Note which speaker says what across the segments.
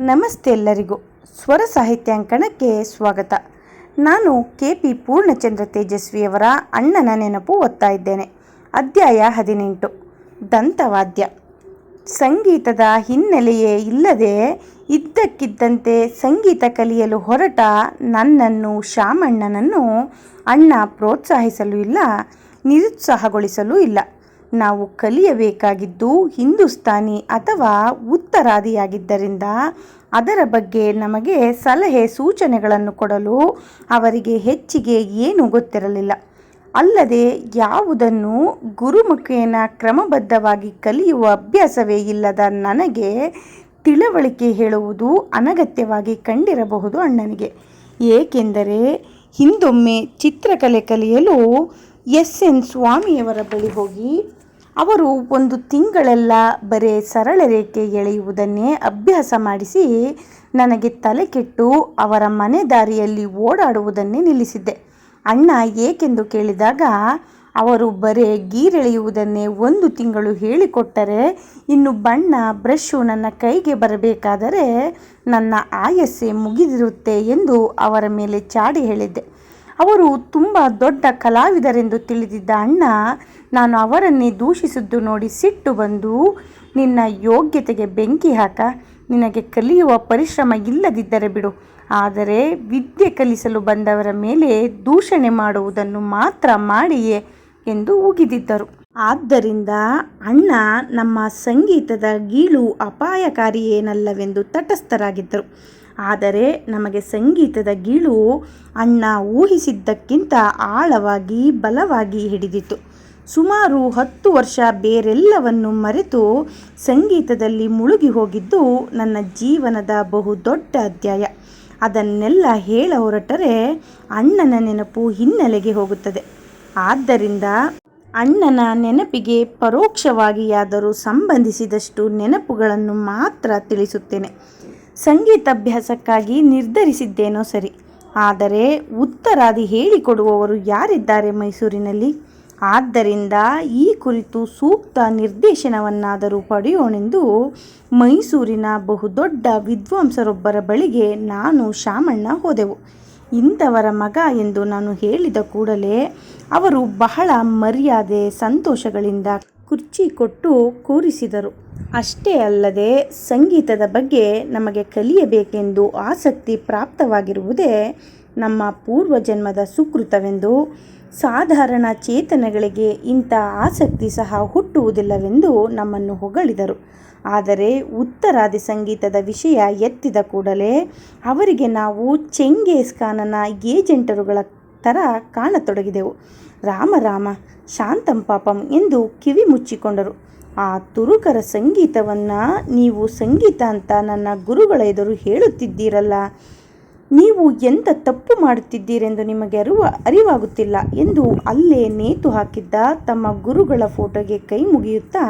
Speaker 1: ನಮಸ್ತೆ ಎಲ್ಲರಿಗೂ. ಸ್ವರ ಸಾಹಿತ್ಯಾಂಕಣಕ್ಕೆ ಸ್ವಾಗತ. ನಾನು ಕೆ ಪಿ ಪೂರ್ಣಚಂದ್ರ ತೇಜಸ್ವಿಯವರ ಅಣ್ಣನ ನೆನಪು ಓದ್ತಾ ಇದ್ದೇನೆ. ಅಧ್ಯಾಯ ಹದಿನೆಂಟು. ದಂತವಾದ್ಯ. ಸಂಗೀತದ ಹಿನ್ನೆಲೆಯೇ ಇಲ್ಲದೆ ಇದ್ದಕ್ಕಿದ್ದಂತೆ ಸಂಗೀತ ಕಲಿಯಲು ಹೊರಟ ನನ್ನನ್ನು ಶಾಮಣ್ಣನನ್ನು ಅಣ್ಣ ಪ್ರೋತ್ಸಾಹಿಸಲು ಇಲ್ಲ, ನಿರುತ್ಸಾಹಗೊಳಿಸಲೂ ಇಲ್ಲ. ನಾವು ಕಲಿಯಬೇಕಾಗಿದ್ದು ಹಿಂದೂಸ್ತಾನಿ ಅಥವಾ ಉತ್ತರಾದಿಯಾಗಿದ್ದರಿಂದ ಅದರ ಬಗ್ಗೆ ನಮಗೆ ಸಲಹೆ ಸೂಚನೆಗಳನ್ನು ಕೊಡಲು ಅವರಿಗೆ ಹೆಚ್ಚಿಗೆ ಏನೂ ಗೊತ್ತಿರಲಿಲ್ಲ. ಅಲ್ಲದೆ ಯಾವುದನ್ನು ಗುರುಮುಖೇನ ಕ್ರಮಬದ್ಧವಾಗಿ ಕಲಿಯುವ ಅಭ್ಯಾಸವೇ ಇಲ್ಲದ ನನಗೆ ತಿಳುವಳಿಕೆ ಹೇಳುವುದು ಅನಗತ್ಯವಾಗಿ ಕಂಡಿರಬಹುದು ಅಣ್ಣನಿಗೆ. ಏಕೆಂದರೆ ಹಿಂದೊಮ್ಮೆ ಚಿತ್ರಕಲೆ ಕಲಿಯಲು ಎಸ್ ಎನ್ ಸ್ವಾಮಿಯವರ ಬಳಿ ಹೋಗಿ ಅವರು ಒಂದು ತಿಂಗಳೆಲ್ಲ ಬರೇ ಸರಳ ರೇಖೆ ಎಳೆಯುವುದನ್ನೇ ಅಭ್ಯಾಸ ಮಾಡಿಸಿ ನನಗೆ ತಲೆ ಕೆಟ್ಟು ಅವರ ಮನೆ ದಾರಿಯಲ್ಲಿ ಓಡಾಡುವುದನ್ನೇ ನಿಲ್ಲಿಸಿದ್ದೆ. ಅಣ್ಣ ಏಕೆಂದು ಕೇಳಿದಾಗ, ಅವರು ಬರೇ ಗೀರೆಳೆಯುವುದನ್ನೇ ಒಂದು ತಿಂಗಳು ಹೇಳಿಕೊಟ್ಟರೆ, ಇನ್ನು ಬಣ್ಣ ಬ್ರಷ್ಷು ನನ್ನ ಕೈಗೆ ಬರಬೇಕಾದರೆ ನನ್ನ ಆಯಸ್ಸೆ ಮುಗಿದಿರುತ್ತೆ ಎಂದು ಅವರ ಮೇಲೆ ಚಾಡಿ ಹೇಳಿದ್ದೆ. ಅವರು ತುಂಬ ದೊಡ್ಡ ಕಲಾವಿದರೆಂದು ತಿಳಿದಿದ್ದ ಅಣ್ಣ, ನಾನು ಅವರನ್ನೇ ದೂಷಿಸಿದ್ದು ನೋಡಿ ಸಿಟ್ಟು ಬಂದು, ನಿನ್ನ ಯೋಗ್ಯತೆಗೆ ಬೆಂಕಿ ಹಾಕ, ನಿನಗೆ ಕಲಿಯುವ ಪರಿಶ್ರಮ ಇಲ್ಲದಿದ್ದರೆ ಬಿಡು. ಆದರೆ ವಿದ್ಯೆ ಕಲಿಸಲು ಬಂದವರ ಮೇಲೆ ದೂಷಣೆ ಮಾಡುವುದನ್ನು ಮಾತ್ರ ಮಾಡಿಯೇ ಎಂದು ಉಗಿದಿದ್ದರು. ಆದ್ದರಿಂದ ಅಣ್ಣ, ನಮ್ಮ ಸಂಗೀತದ ಗೀಳು ಅಪಾಯಕಾರಿಯೇನಲ್ಲವೆಂದು ತಟಸ್ಥರಾಗಿದ್ದರು. ಆದರೆ ನಮಗೆ ಸಂಗೀತದ ಗೀಳು ಅಣ್ಣ ಊಹಿಸಿದ್ದಕ್ಕಿಂತ ಆಳವಾಗಿ ಬಲವಾಗಿ ಹಿಡಿದಿತು ಸುಮಾರು ಹತ್ತು ವರ್ಷ ಬೇರೆಲ್ಲವನ್ನು ಮರೆತು ಸಂಗೀತದಲ್ಲಿ ಮುಳುಗಿ ಹೋಗಿದ್ದು ನನ್ನ ಜೀವನದ ಬಹುದೊಡ್ಡ ಅಧ್ಯಾಯ. ಅದನ್ನೆಲ್ಲ ಹೇಳ ಹೊರಟರೆ ಅಣ್ಣನ ನೆನಪು ಹಿನ್ನೆಲೆಗೆ ಹೋಗುತ್ತದೆ. ಆದ್ದರಿಂದ ಅಣ್ಣನ ನೆನಪಿಗೆ ಪರೋಕ್ಷವಾಗಿಯಾದರೂ ಸಂಬಂಧಿಸಿದಷ್ಟು ನೆನಪುಗಳನ್ನು ಮಾತ್ರ ತಿಳಿಸುತ್ತೇನೆ. ಸಂಗೀತಾಭ್ಯಾಸಕ್ಕಾಗಿ ನಿರ್ಧರಿಸಿದ್ದೇನೋ ಸರಿ. ಆದರೆ ಉತ್ತರಾದಿ ಹೇಳಿಕೊಡುವವರು ಯಾರಿದ್ದಾರೆ ಮೈಸೂರಿನಲ್ಲಿ? ಆದ್ದರಿಂದ ಈ ಕುರಿತು ಸೂಕ್ತ ನಿರ್ದೇಶನವನ್ನಾದರೂ ಪಡೆಯೋಣೆಂದು ಮೈಸೂರಿನ ಬಹುದೊಡ್ಡ ವಿದ್ವಾಂಸರೊಬ್ಬರ ಬಳಿಗೆ ನಾನು ಶಾಮಣ್ಣ ಹೋದೆವು. ಇಂಥವರ ಮಗ ಎಂದು ನಾನು ಹೇಳಿದ ಕೂಡಲೇ ಅವರು ಬಹಳ ಮರ್ಯಾದೆ, ಸಂತೋಷಗಳಿಂದ ಕುರ್ಚಿ ಕೊಟ್ಟು ಕೂರಿಸಿದರು. ಅಷ್ಟೇ ಅಲ್ಲದೆ ಸಂಗೀತದ ಬಗ್ಗೆ ನಮಗೆ ಕಲಿಯಬೇಕೆಂದು ಆಸಕ್ತಿ ಪ್ರಾಪ್ತವಾಗಿರುವುದೇ ನಮ್ಮ ಪೂರ್ವಜನ್ಮದ ಸುಕೃತವೆಂದು ಸಾಧಾರಣ ಚೇತನಗಳಿಗೆ ಇಂಥ ಆಸಕ್ತಿ ಸಹ ಹುಟ್ಟುವುದಿಲ್ಲವೆಂದು ನಮ್ಮನ್ನು ಹೊಗಳಿದರು. ಆದರೆ ಉತ್ತರಾದಿ ಸಂಗೀತದ ವಿಷಯ ಎತ್ತಿದ ಕೂಡಲೇ ಅವರಿಗೆ ನಾವು ಚೆಂಗೇಸ್ ಖಾನನ ಏಜೆಂಟರುಗಳ ಥರ ಕಾಣತೊಡಗಿದೆವು. ರಾಮ ರಾಮ, ಶಾಂತಂ ಪಾಪಂ ಎಂದು ಕಿವಿ ಮುಚ್ಚಿಕೊಂಡರು. ಆ ತುರುಕರ ಸಂಗೀತವನ್ನು ನೀವು ಸಂಗೀತ ಅಂತ ನನ್ನ ಗುರುಗಳ ಎದುರು ಹೇಳುತ್ತಿದ್ದೀರಲ್ಲ. ನೀವು ಎಂಥ ತಪ್ಪು ಮಾಡುತ್ತಿದ್ದೀರೆಂದು ನಿಮಗೆ ಅರಿವ ಅರಿವಾಗುತ್ತಿಲ್ಲ ಎಂದು ಅಲ್ಲೇ ನೇತು ಹಾಕಿದ್ದ ತಮ್ಮ ಗುರುಗಳ ಫೋಟೋಗೆ ಕೈ ಮುಗಿಯುತ್ತಾ,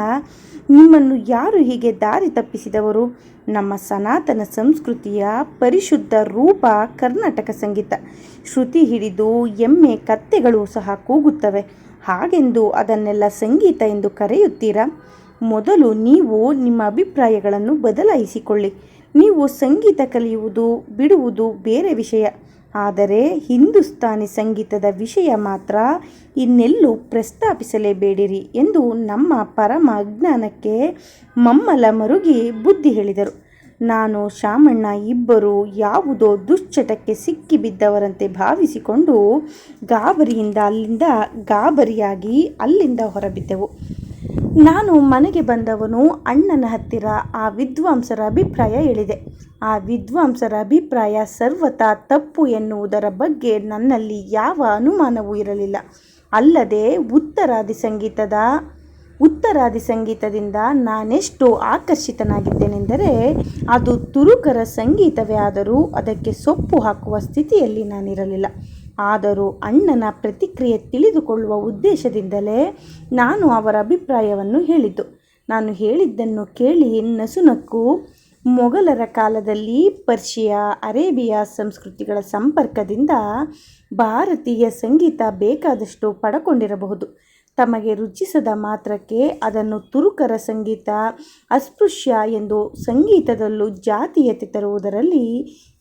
Speaker 1: ನಿಮ್ಮನ್ನು ಯಾರು ಹೀಗೆ ದಾರಿ ತಪ್ಪಿಸಿದವರು? ನಮ್ಮ ಸನಾತನ ಸಂಸ್ಕೃತಿಯ ಪರಿಶುದ್ಧ ರೂಪ ಕರ್ನಾಟಕ ಸಂಗೀತ. ಶ್ರುತಿ ಹಿಡಿದು ಎಮ್ಮೆ ಕತ್ತೆಗಳು ಸಹ ಕೂಗುತ್ತವೆ. ಹಾಗೆಂದು ಅದನ್ನೆಲ್ಲ ಸಂಗೀತ ಎಂದು ಕರೆಯುತ್ತೀರಾ? ಮೊದಲು ನೀವು ನಿಮ್ಮ ಅಭಿಪ್ರಾಯಗಳನ್ನು ಬದಲಾಯಿಸಿಕೊಳ್ಳಿ. ನೀವು ಸಂಗೀತ ಕಲಿಯುವುದು, ಬಿಡುವುದು ಬೇರೆ ವಿಷಯ. ಆದರೆ ಹಿಂದೂಸ್ತಾನಿ ಸಂಗೀತದ ವಿಷಯ ಮಾತ್ರ ಇನ್ನೆಲ್ಲೂ ಪ್ರಸ್ತಾಪಿಸಲೇಬೇಡಿರಿ ಎಂದು ನಮ್ಮ ಪರಮ ಅಜ್ಞಾನಕ್ಕೆ ಮಮ್ಮಲ ಮರುಗಿ ಬುದ್ಧಿ ಹೇಳಿದರು. ನಾನು ಶಾಮಣ್ಣ ಇಬ್ಬರು ಯಾವುದೋ ದುಶ್ಚಟಕ್ಕೆ ಸಿಕ್ಕಿಬಿದ್ದವರಂತೆ ಭಾವಿಸಿಕೊಂಡು ಗಾಬರಿಯಿಂದ ಅಲ್ಲಿಂದ ಗಾಬರಿಯಾಗಿ ಅಲ್ಲಿಂದ ಹೊರಬಿದ್ದೆವು. ನಾನು ಮನೆಗೆ ಬಂದವನು ಅಣ್ಣನ ಹತ್ತಿರ. ಆ ವಿದ್ವಾಂಸರ ಅಭಿಪ್ರಾಯ ಹೇಳಿದೆ. ಆ ವಿದ್ವಾಂಸರ ಅಭಿಪ್ರಾಯ ಸರ್ವತಾ ತಪ್ಪು ಎನ್ನುವುದರ ಬಗ್ಗೆ ನನ್ನಲ್ಲಿ ಯಾವ ಅನುಮಾನವೂ ಇರಲಿಲ್ಲ. ಅಲ್ಲದೆ ಉತ್ತರಾದಿ ಸಂಗೀತದ, ಉತ್ತರಾದಿ ಸಂಗೀತದಿಂದ ನಾನೆಷ್ಟು ಆಕರ್ಷಿತನಾಗಿದ್ದೇನೆಂದರೆ ಅದು ತುರುಕರ ಸಂಗೀತವೇ ಆದರೂ ಅದಕ್ಕೆ ಸೊಪ್ಪು ಹಾಕುವ ಸ್ಥಿತಿಯಲ್ಲಿ ನಾನಿರಲಿಲ್ಲ. ಆದರೂ ಅಣ್ಣನ ಪ್ರತಿಕ್ರಿಯೆ ತಿಳಿದುಕೊಳ್ಳುವ ಉದ್ದೇಶದಿಂದಲೇ ನಾನು ಅವರ ಅಭಿಪ್ರಾಯವನ್ನು ಹೇಳಿದ್ದು. ನಾನು ಹೇಳಿದ್ದನ್ನು ಕೇಳಿ ನಸುನಕ್ಕು ಮೊಘಲರ ಕಾಲದಲ್ಲಿ ಪರ್ಷಿಯಾ, ಅರೇಬಿಯಾ ಸಂಸ್ಕೃತಿಗಳ ಸಂಪರ್ಕದಿಂದ ಭಾರತೀಯ ಸಂಗೀತ ಬೇಕಾದಷ್ಟು ಪಡಕೊಂಡಿರಬಹುದು. ತಮಗೆ ರುಚಿಸದ ಮಾತ್ರಕ್ಕೆ ಅದನ್ನು ತುರುಕರ ಸಂಗೀತ, ಅಸ್ಪೃಶ್ಯ ಎಂದು ಸಂಗೀತದಲ್ಲೂ ಜಾತೀಯತೆ ತರುವುದರಲ್ಲಿ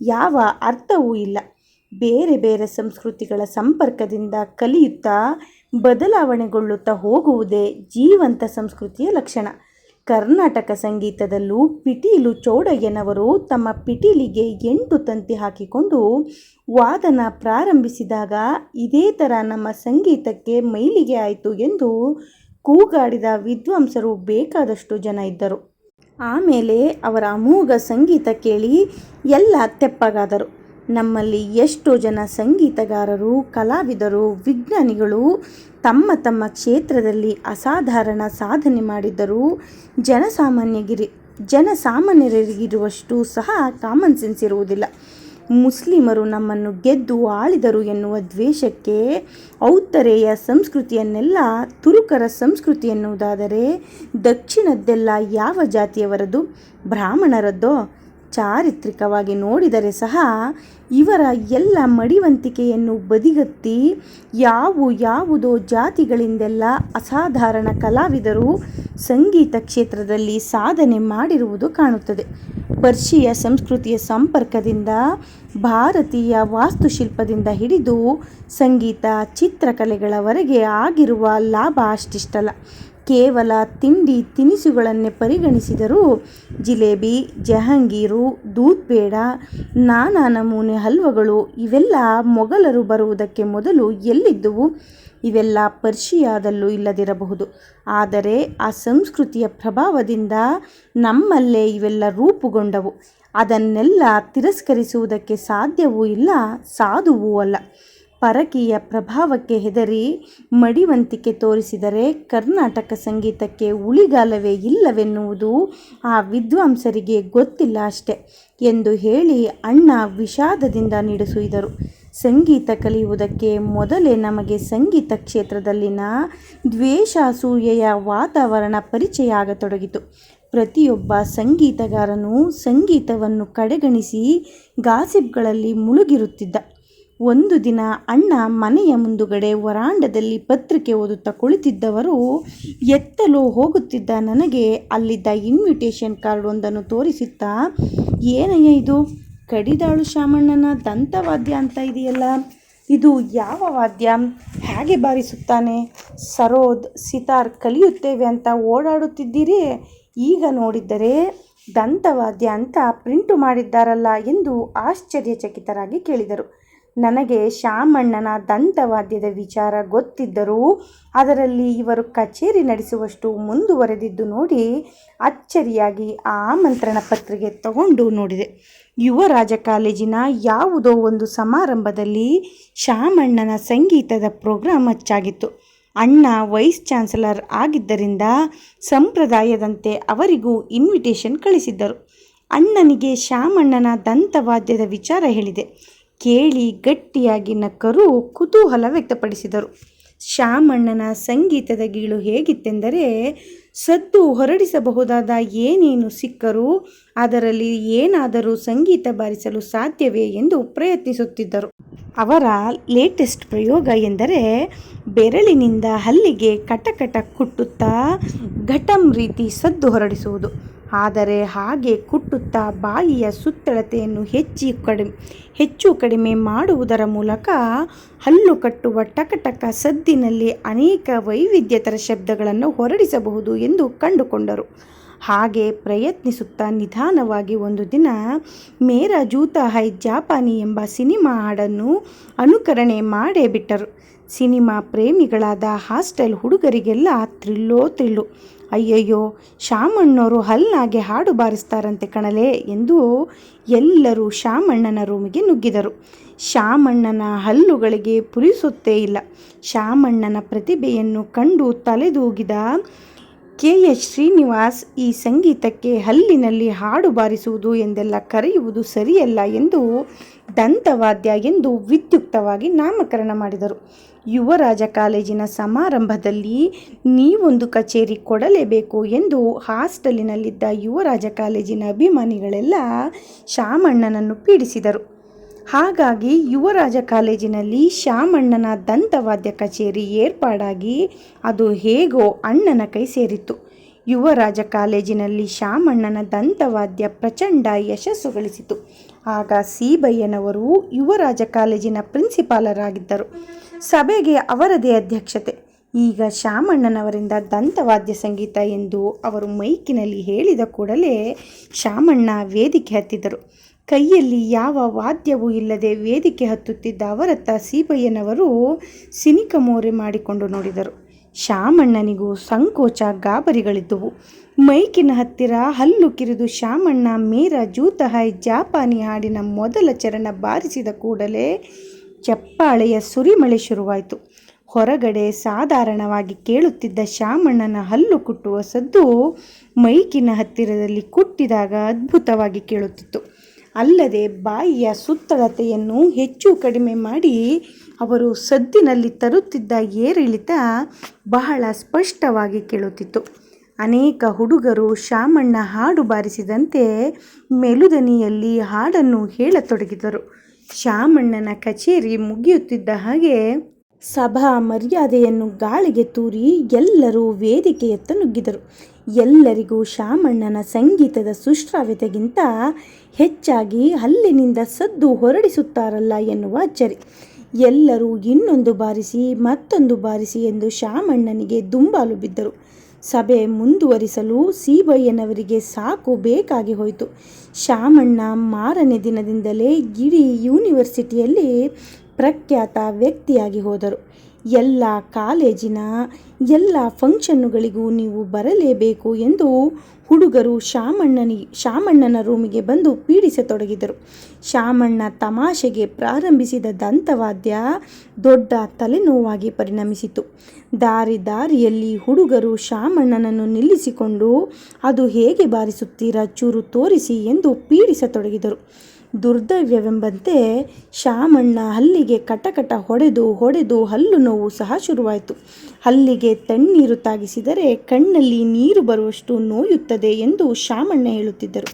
Speaker 1: ಯಾವ ಅರ್ಥವೂ ಇಲ್ಲ. ಬೇರೆ ಬೇರೆ ಸಂಸ್ಕೃತಿಗಳ ಸಂಪರ್ಕದಿಂದ ಕಲಿಯುತ್ತಾ ಬದಲಾವಣೆಗೊಳ್ಳುತ್ತಾ ಹೋಗುವುದೇ ಜೀವಂತ ಸಂಸ್ಕೃತಿಯ ಲಕ್ಷಣ. ಕರ್ನಾಟಕ ಸಂಗೀತದಲ್ಲೂ ಪಿಟೀಲು ಚೌಡಯ್ಯನವರು ತಮ್ಮ ಪಿಟೀಲಿಗೆ ಎಂಟು ತಂತಿ ಹಾಕಿಕೊಂಡು ವಾದನ ಪ್ರಾರಂಭಿಸಿದಾಗ ಇದೇ ಥರ ನಮ್ಮ ಸಂಗೀತಕ್ಕೆ ಮೈಲಿಗೆ ಆಯಿತು ಎಂದು ಕೂಗಾಡಿದ ವಿದ್ವಾಂಸರು ಬೇಕಾದಷ್ಟು ಜನ ಇದ್ದರು. ಆಮೇಲೆ ಅವರ ಅಮೋಘ ಸಂಗೀತ ಕೇಳಿ ಎಲ್ಲ ತೆಪ್ಪಗಾದರು. ನಮ್ಮಲ್ಲಿ ಎಷ್ಟೋ ಜನ ಸಂಗೀತಗಾರರು, ಕಲಾವಿದರು, ವಿಜ್ಞಾನಿಗಳು ತಮ್ಮ ತಮ್ಮ ಕ್ಷೇತ್ರದಲ್ಲಿ ಅಸಾಧಾರಣ ಸಾಧನೆ ಮಾಡಿದ್ದರೂ. ಜನಸಾಮಾನ್ಯಗಿರಿ, ಜನಸಾಮಾನ್ಯರಿಗಿರುವಷ್ಟು ಸಹ ಕಾಮನ್ ಸೆನ್ಸ್ ಇರುವುದಿಲ್ಲ. ಮುಸ್ಲಿಮರು ನಮ್ಮನ್ನು ಗೆದ್ದು ಆಳಿದರು ಎನ್ನುವ ದ್ವೇಷಕ್ಕೆ ಔತ್ತರೆಯ ಸಂಸ್ಕೃತಿಯನ್ನೆಲ್ಲ ತುರುಕರ ಸಂಸ್ಕೃತಿ ಎನ್ನುವುದಾದರೆ ದಕ್ಷಿಣದ್ದೆಲ್ಲ ಯಾವ ಜಾತಿಯವರದು? ಬ್ರಾಹ್ಮಣರದ್ದೋ? ಚಾರಿತ್ರಿಕವಾಗಿ ನೋಡಿದರೆ ಸಹ ಇವರ ಎಲ್ಲ ಮಡಿವಂತಿಕೆಯನ್ನು ಬದಿಗತ್ತಿ ಯಾವು ಯಾವುದೋ ಜಾತಿಗಳಿಂದೆಲ್ಲ ಅಸಾಧಾರಣ ಕಲಾವಿದರು ಸಂಗೀತ ಕ್ಷೇತ್ರದಲ್ಲಿ ಸಾಧನೆ ಮಾಡಿರುವುದು ಕಾಣುತ್ತದೆ. ಪರ್ಷಿಯ ಸಂಸ್ಕೃತಿಯ ಸಂಪರ್ಕದಿಂದ, ಭಾರತೀಯ ವಾಸ್ತುಶಿಲ್ಪದಿಂದ ಹಿಡಿದು ಸಂಗೀತ ಚಿತ್ರಕಲೆಗಳವರೆಗೆ ಆಗಿರುವ ಲಾಭ ಅಷ್ಟಿಷ್ಟಲ್ಲ. ಕೇವಲ ತಿಂಡಿ ತಿನಿಸುಗಳನ್ನೇ ಪರಿಗಣಿಸಿದರೂ ಜಿಲೇಬಿ, ಜಹಾಂಗೀರು ದೂದ್ ಪೇಡ, ನಾನಾ ನಮೂನೆ ಹಲ್ವಗಳು ಇವೆಲ್ಲ ಮೊಘಲರು ಬರುವುದಕ್ಕೆ ಮೊದಲು ಎಲ್ಲಿದ್ದುವು? ಇವೆಲ್ಲ ಪರ್ಷಿಯಾದಲ್ಲೂ ಇಲ್ಲದಿರಬಹುದು. ಆದರೆ ಆ ಸಂಸ್ಕೃತಿಯ ಪ್ರಭಾವದಿಂದ ನಮ್ಮಲ್ಲೇ ಇವೆಲ್ಲ ರೂಪುಗೊಂಡವು. ಅದನ್ನೆಲ್ಲ ತಿರಸ್ಕರಿಸುವುದಕ್ಕೆ ಸಾಧ್ಯವೂ ಇಲ್ಲ, ಸಾಧುವೂ ಅಲ್ಲ. ಪರಕೀಯ ಪ್ರಭಾವಕ್ಕೆ ಹೆದರಿ ಮಡಿವಂತಿಕೆ ತೋರಿಸಿದರೆ ಕರ್ನಾಟಕ ಸಂಗೀತಕ್ಕೆ ಉಳಿಗಾಲವೇ ಇಲ್ಲವೆನ್ನುವುದು ಆ ವಿದ್ವಾಂಸರಿಗೆ ಗೊತ್ತಿಲ್ಲ ಅಷ್ಟೆ ಎಂದು ಹೇಳಿ ಅಣ್ಣ ವಿಷಾದದಿಂದ ನಿಡುಸುಯ್ದರು. ಸಂಗೀತ ಕಲಿಯುವುದಕ್ಕೆ ಮೊದಲೇ ನಮಗೆ ಸಂಗೀತ ಕ್ಷೇತ್ರದಲ್ಲಿನ ದ್ವೇಷಾಸೂಯೆಯ ವಾತಾವರಣ ಪರಿಚಯ ಆಗತೊಡಗಿತು. ಪ್ರತಿಯೊಬ್ಬ ಸಂಗೀತಗಾರನು ಸಂಗೀತವನ್ನು ಕಡೆಗಣಿಸಿ ಗಾಸಿಪ್ಗಳಲ್ಲಿ ಮುಳುಗಿರುತ್ತಿದ್ದ. ಒಂದು ದಿನ ಅಣ್ಣ ಮನೆಯ ಮುಂದುಗಡೆ ವರಾಂಡದಲ್ಲಿ ಪತ್ರಿಕೆ ಓದುತ್ತಾ ಕುಳಿತಿದ್ದವರು, ಎತ್ತಲು ಹೋಗುತ್ತಿದ್ದ ನನಗೆ ಅಲ್ಲಿದ್ದ ಇನ್ವಿಟೇಷನ್ ಕಾರ್ಡ್ ಒಂದನ್ನು ತೋರಿಸುತ್ತಾ? ಏನಯ್ಯ ಇದು? ಕಡಿದಾಳು ಶಾಮಣ್ಣನ ದಂತವಾದ್ಯ ಅಂತ ಇದೆಯಲ್ಲ? ಇದು ಯಾವ ವಾದ್ಯ? ಹೇಗೆ ಬಾರಿಸುತ್ತಾನೆ? ಸರೋದ್, ಸಿತಾರ್ ಕಲಿಯುತ್ತೇವೆ ಅಂತ ಓಡಾಡುತ್ತಿದ್ದೀರಿ? ಈಗ ನೋಡಿದ್ದರೆ ದಂತವಾದ್ಯ ಅಂತ ಪ್ರಿಂಟು ಮಾಡಿದ್ದಾರಲ್ಲ ಎಂದು ಆಶ್ಚರ್ಯಚಕಿತರಾಗಿ ಕೇಳಿದರು. ನನಗೆ ಶಾಮಣ್ಣನ ದಂತವಾದ್ಯದ ವಿಚಾರ ಗೊತ್ತಿದ್ದರೂ ಅದರಲ್ಲಿ ಇವರು ಕಚೇರಿ ನಡೆಸುವಷ್ಟು ಮುಂದುವರೆದಿದ್ದು ನೋಡಿ ಅಚ್ಚರಿಯಾಗಿ ಆಮಂತ್ರಣ ಪತ್ರಿಕೆ ತಗೊಂಡು ನೋಡಿದೆ. ಯುವರಾಜ ಕಾಲೇಜಿನ ಯಾವುದೋ ಒಂದು ಸಮಾರಂಭದಲ್ಲಿ ಶಾಮಣ್ಣನ ಸಂಗೀತದ ಪ್ರೋಗ್ರಾಮ್ ಅಚ್ಚಾಗಿತ್ತು. ಅಣ್ಣ ವೈಸ್ ಚಾನ್ಸಲರ್ ಆಗಿದ್ದರಿಂದ ಸಂಪ್ರದಾಯದಂತೆ ಅವರಿಗೂ ಇನ್ವಿಟೇಷನ್ ಕಳಿಸಿದ್ದರು. ಅಣ್ಣನಿಗೆ ಶ್ಯಾಮಣ್ಣನ ದಂತವಾದ್ಯದ ವಿಚಾರ ಹೇಳಿದೆ. ಕೇಳಿ ಗಟ್ಟಿಯಾಗಿ ನಕ್ಕರು ಕುತೂಹಲ ವ್ಯಕ್ತಪಡಿಸಿದರು. ಶಾಮಣ್ಣನ ಸಂಗೀತದ ಗೀಳು ಹೇಗಿತ್ತೆಂದರೆ, ಸದ್ದು ಹೊರಡಿಸಬಹುದಾದ ಏನೇನು ಸಿಕ್ಕರೂ, ಅದರಲ್ಲಿ ಏನಾದರೂ ಸಂಗೀತ ಬಾರಿಸಲು ಸಾಧ್ಯವೇ ಎಂದು ಪ್ರಯತ್ನಿಸುತ್ತಿದ್ದರು. ಅವರ ಲೇಟೆಸ್ಟ್ ಪ್ರಯೋಗ ಎಂದರೆ, ಬೆರಳಿನಿಂದ ಹಲ್ಲಿಗೆ ಕಟಕಟ ಕುಟ್ಟುತ್ತಾ ಘಟಂ ರೀತಿ ಸದ್ದು ಹೊರಡಿಸುವುದು. ಆದರೆ ಹಾಗೆ ಕುಟ್ಟುತ್ತಾ ಬಾಯಿಯ ಸುತ್ತಳತೆಯನ್ನು ಹೆಚ್ಚಿ ಕಡಿಮೆ, ಹೆಚ್ಚು ಕಡಿಮೆ ಮಾಡುವುದರ ಮೂಲಕ ಹಲ್ಲು ಕಟ್ಟುವ ಟಕಟಕ ಸದ್ದಿನಲ್ಲಿ ಅನೇಕ ವೈವಿಧ್ಯತರ ಶಬ್ದಗಳನ್ನು ಹೊರಡಿಸಬಹುದು ಎಂದು ಕಂಡುಕೊಂಡರು. ಹಾಗೆ ಪ್ರಯತ್ನಿಸುತ್ತಾ ನಿಧಾನವಾಗಿ ಒಂದು ದಿನ ಮೇರಾ ಜೂತಾ ಹೈ ಜಾಪಾನಿ ಎಂಬ ಸಿನಿಮಾ ಹಾಡನ್ನು ಅನುಕರಣೆ ಮಾಡೇ ಬಿಟ್ಟರು ಸಿನಿಮಾ ಪ್ರೇಮಿಗಳಾದ ಹಾಸ್ಟೆಲ್ ಹುಡುಗರಿಗೆಲ್ಲ ಥ್ರಿಲ್ಲೋ ಥ್ರಿಲ್ಲು. ಅಯ್ಯಯ್ಯೋ ಶಾಮಣ್ಣವರು ಹಲ್ಲಾಗೆ ಹಾಡು ಬಾರಿಸ್ತಾರಂತೆ ಕಣಲೆ ಎಂದು ಎಲ್ಲರೂ ಶಾಮಣ್ಣನ ರೂಮಿಗೆ ನುಗ್ಗಿದರು. ಶಾಮಣ್ಣನ ಹಲ್ಲುಗಳಿಗೆ ಪುರಿಸುತ್ತೇ ಇಲ್ಲ. ಶಾಮಣ್ಣನ ಪ್ರತಿಭೆಯನ್ನು ಕಂಡು ತಲೆದೂಗಿದ ಕೆ. ಎಚ್. ಶ್ರೀನಿವಾಸ್, ಈ ಸಂಗೀತಕ್ಕೆ ಹಲ್ಲಿನಲ್ಲಿ ಹಾಡು ಬಾರಿಸುವುದು ಎಂದೆಲ್ಲ ಕರೆಯುವುದು ಸರಿಯಲ್ಲ ಎಂದು ದಂತವಾದ್ಯ ಎಂದು ವಿದ್ಯುಕ್ತವಾಗಿ ನಾಮಕರಣ ಮಾಡಿದರು. ಯುವರಾಜ ಕಾಲೇಜಿನ ಸಮಾರಂಭದಲ್ಲಿ ನೀವೊಂದು ಕಚೇರಿ ಕೊಡಲೇಬೇಕು ಎಂದು ಹಾಸ್ಟೆಲಿನಲ್ಲಿದ್ದ ಯುವರಾಜ ಕಾಲೇಜಿನ ಅಭಿಮಾನಿಗಳೆಲ್ಲ ಶಾಮಣ್ಣನನ್ನು ಪೀಡಿಸಿದರು. ಹಾಗಾಗಿ ಯುವರಾಜ ಕಾಲೇಜಿನಲ್ಲಿ ಶಾಮಣ್ಣನ ದಂತವಾದ್ಯ ಕಚೇರಿ ಏರ್ಪಾಡಾಗಿ ಅದು ಹೇಗೋ ಅಣ್ಣನ ಕೈ ಸೇರಿತ್ತು. ಯುವರಾಜ ಕಾಲೇಜಿನಲ್ಲಿ ಶಾಮಣ್ಣನ ದಂತವಾದ್ಯ ಪ್ರಚಂಡ ಯಶಸ್ಸು ಗಳಿಸಿತು. ಆಗ ಸಿಬಯ್ಯನವರು ಯುವರಾಜ ಕಾಲೇಜಿನ ಪ್ರಿನ್ಸಿಪಾಲರಾಗಿದ್ದರು. ಸಭೆಗೆ ಅವರದೇ ಅಧ್ಯಕ್ಷತೆ. ಈಗ ಶಾಮಣ್ಣನವರಿಂದ ದಂತವಾದ್ಯ ಸಂಗೀತ ಎಂದು ಅವರು ಮೈಕಿನಲ್ಲಿ ಹೇಳಿದ ಕೂಡಲೇ ಶಾಮಣ್ಣ ವೇದಿಕೆ ಹತ್ತಿದರು ಕೈಯಲ್ಲಿ ಯಾವ ವಾದ್ಯವೂ ಇಲ್ಲದೆ ವೇದಿಕೆ ಹತ್ತುತ್ತಿದ್ದ ಅವರತ್ತ ಸೀಬಯ್ಯನವರು ಸಿನಿಕ ಮೋರೆ ಮಾಡಿಕೊಂಡು ನೋಡಿದರು. ಶಾಮಣ್ಣನಿಗೂ ಸಂಕೋಚ ಗಾಬರಿಗಳಿದ್ದುವು. ಮೈಕಿನ ಹತ್ತಿರ ಹಲ್ಲು ಕಿರಿದು ಶಾಮಣ್ಣ ಮೇರ ಜೂತಹಾಯ್ ಜಾಪಾನಿ ಹಾಡಿನ ಮೊದಲ ಚರಣ ಬಾರಿಸಿದ ಕೂಡಲೇ ಚಪ್ಪಾಳೆಯ ಸುರಿಮಳೆ ಶುರುವಾಯಿತು. ಹೊರಗಡೆ ಸಾಧಾರಣವಾಗಿ ಕೇಳುತ್ತಿದ್ದ ಶಾಮಣ್ಣನ ಹಲ್ಲು ಕುಟ್ಟುವ ಸದ್ದು ಮೈಕಿನ ಹತ್ತಿರದಲ್ಲಿ ಕುಟ್ಟಿದಾಗ ಅದ್ಭುತವಾಗಿ ಕೇಳುತ್ತಿತ್ತು. ಅಲ್ಲದೆ ಬಾಯಿಯ ಸುತ್ತಳತೆಯನ್ನು ಹೆಚ್ಚು ಕಡಿಮೆ ಮಾಡಿ ಅವರು ಸದ್ದಿನಲ್ಲಿ ತರುತ್ತಿದ್ದ ಏರಿಳಿತ ಬಹಳ ಸ್ಪಷ್ಟವಾಗಿ ಕೇಳುತ್ತಿತ್ತು. ಅನೇಕ ಹುಡುಗರು ಶಾಮಣ್ಣ ಹಾಡು ಬಾರಿಸಿದಂತೆ ಮೆಲುದನಿಯಲ್ಲಿ ಹಾಡನ್ನು ಹೇಳತೊಡಗಿದರು. ಶ್ಯಾಮಣ್ಣನ ಕಚೇರಿ ಮುಗಿಯುತ್ತಿದ್ದ ಹಾಗೆ ಸಭಾ ಮರ್ಯಾದೆಯನ್ನು ಗಾಳಿಗೆ ತೂರಿ ಎಲ್ಲರೂ ವೇದಿಕೆಯತ್ತ ನುಗ್ಗಿದರು. ಎಲ್ಲರಿಗೂ ಶಾಮಣ್ಣನ ಸಂಗೀತದ ಸುಶ್ರಾವ್ಯತೆಗಿಂತ ಹೆಚ್ಚಾಗಿ ಹಲ್ಲಿನಿಂದ ಸದ್ದು ಹೊರಡಿಸುತ್ತಾರಲ್ಲ ಎನ್ನುವ ಅಚ್ಚರಿ. ಎಲ್ಲರೂ ಇನ್ನೊಂದು ಬಾರಿಸಿ ಮತ್ತೊಂದು ಬಾರಿಸಿ ಎಂದು ಶಾಮಣ್ಣನಿಗೆ ದುಂಬಾಲು ಬಿದ್ದರು. ಸಭೆ ಮುಂದುವರಿಸಲು ಸೀಬಯ್ಯನವರಿಗೆ ಸಾಕು ಬೇಕಾಗಿ ಹೋಯಿತು. ಶಾಮಣ್ಣ ಮಾರನೇ ದಿನದಿಂದಲೇ ಇಡೀ ಯೂನಿವರ್ಸಿಟಿಯಲ್ಲಿ ಪ್ರಖ್ಯಾತ ವ್ಯಕ್ತಿಯಾಗಿ ಹೋದರು. ಎಲ್ಲ ಕಾಲೇಜಿನ ಎಲ್ಲ ಫಂಕ್ಷನ್ನುಗಳಿಗೂ ನೀವು ಬರಲೇಬೇಕು ಎಂದು ಹುಡುಗರು ಶಾಮಣ್ಣನಿ, ಶಾಮಣ್ಣನ ರೂಮಿಗೆ ಬಂದು ಪೀಡಿಸತೊಡಗಿದರು. ಶಾಮಣ್ಣ ತಮಾಷೆಗೆ ಪ್ರಾರಂಭಿಸಿದ ದಂತವಾದ್ಯ ದೊಡ್ಡ ತಲೆನೋವಾಗಿ ಪರಿಣಮಿಸಿತು. ದಾರಿ ದಾರಿಯಲ್ಲಿ ಹುಡುಗರು ಶಾಮಣ್ಣನನ್ನು ನಿಲ್ಲಿಸಿಕೊಂಡು, ಅದು ಹೇಗೆ ಬಾರಿಸುತ್ತೀರಾ? ಚೂರು ತೋರಿಸಿ ಎಂದು ಪೀಡಿಸತೊಡಗಿದರು. ದುರ್ದೈವ್ಯವೆಂಬಂತೆ ಶಾಮಣ್ಣ ಹಲ್ಲಿಗೆ ಕಟಕಟ ಹೊಡೆದು ಹೊಡೆದು ಹಲ್ಲು ನೋವು ಸಹ ಶುರುವಾಯಿತು. ಹಲ್ಲಿಗೆ ತಣ್ಣೀರು ತಾಗಿಸಿದರೆ ಕಣ್ಣಲ್ಲಿ ನೀರು ಬರುವಷ್ಟು ನೋಯುತ್ತದೆ ಎಂದು ಶಾಮಣ್ಣ ಹೇಳುತ್ತಿದ್ದರು.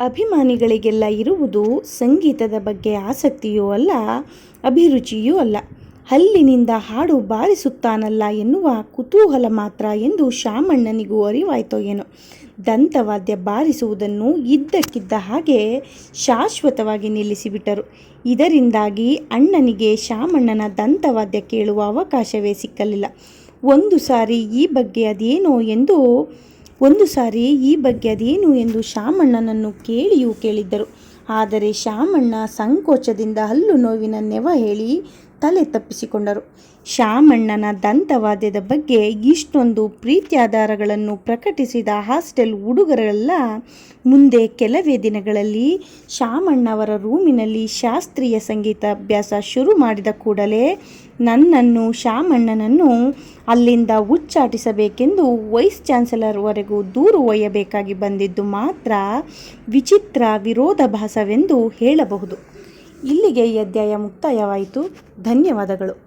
Speaker 1: ಅಭಿಮಾನಿಗಳಿಗೆಲ್ಲ ಇರುವುದು ಸಂಗೀತದ ಬಗ್ಗೆ ಆಸಕ್ತಿಯೂ ಅಲ್ಲ, ಅಭಿರುಚಿಯೂ ಅಲ್ಲ. ಹಲ್ಲಿನಿಂದ ಹಾಡು ಬಾರಿಸುತ್ತಾನಲ್ಲ ಎನ್ನುವ ಕುತೂಹಲ ಮಾತ್ರ ಎಂದು ಶಾಮಣ್ಣನಿಗೂ ಅರಿವಾಯ್ತೋ ಏನೋ. ದಂತವಾದ್ಯ ಬಾರಿಸುವುದನ್ನು ಇದ್ದಕ್ಕಿದ್ದ ಹಾಗೆ ಶಾಶ್ವತವಾಗಿ ನಿಲ್ಲಿಸಿಬಿಟ್ಟರು. ಇದರಿಂದಾಗಿ ಅಣ್ಣನಿಗೆ ಶಾಮಣ್ಣನ ದಂತವಾದ್ಯ ಕೇಳುವ ಅವಕಾಶವೇ ಸಿಕ್ಕಲಿಲ್ಲ. ಒಂದು ಸಾರಿ ಈ ಬಗ್ಗೆ ಅದೇನೋ ಎಂದು, ಒಂದು ಸಾರಿ ಈ ಬಗ್ಗೆ ಅದೇನು ಎಂದು ಶಾಮಣ್ಣನನ್ನು ಕೇಳಿಯೂ ಕೇಳಿದ್ದರು. ಆದರೆ ಶಾಮಣ್ಣ ಸಂಕೋಚದಿಂದ ಹಲ್ಲು ನೋವಿನ ನೆವ ಹೇಳಿ ತಲೆ ತಪ್ಪಿಸಿಕೊಂಡರು. ಶ್ಯಾಮಣ್ಣನ ದಂತವಾದ್ಯದ ಬಗ್ಗೆ ಇಷ್ಟೊಂದು ಪ್ರೀತ್ಯಾಧಾರಗಳನ್ನು ಪ್ರಕಟಿಸಿದ ಹಾಸ್ಟೆಲ್ ಹುಡುಗರೆಲ್ಲ ಮುಂದೆ ಕೆಲವೇ ದಿನಗಳಲ್ಲಿ ಶಾಮಣ್ಣವರ ರೂಮಿನಲ್ಲಿ ಶಾಸ್ತ್ರೀಯ ಸಂಗೀತ ಅಭ್ಯಾಸ ಶುರು ಮಾಡಿದ ಕೂಡಲೇ ನನ್ನನ್ನು, ಶ್ಯಾಮಣ್ಣನನ್ನು ಅಲ್ಲಿಂದ ಉಚ್ಚಾಟಿಸಬೇಕೆಂದು ವೈಸ್ ಚಾನ್ಸಲರ್ವರೆಗೂ ದೂರು ಒಯ್ಯಬೇಕಾಗಿ ಬಂದಿದ್ದು ಮಾತ್ರ ವಿಚಿತ್ರ ವಿರೋಧಾಭಾಸವೆಂದು ಹೇಳಬಹುದು. ಇಲ್ಲಿಗೆ ಈ ಅಧ್ಯಾಯ ಮುಕ್ತಾಯವಾಯಿತು. ಧನ್ಯವಾದಗಳು.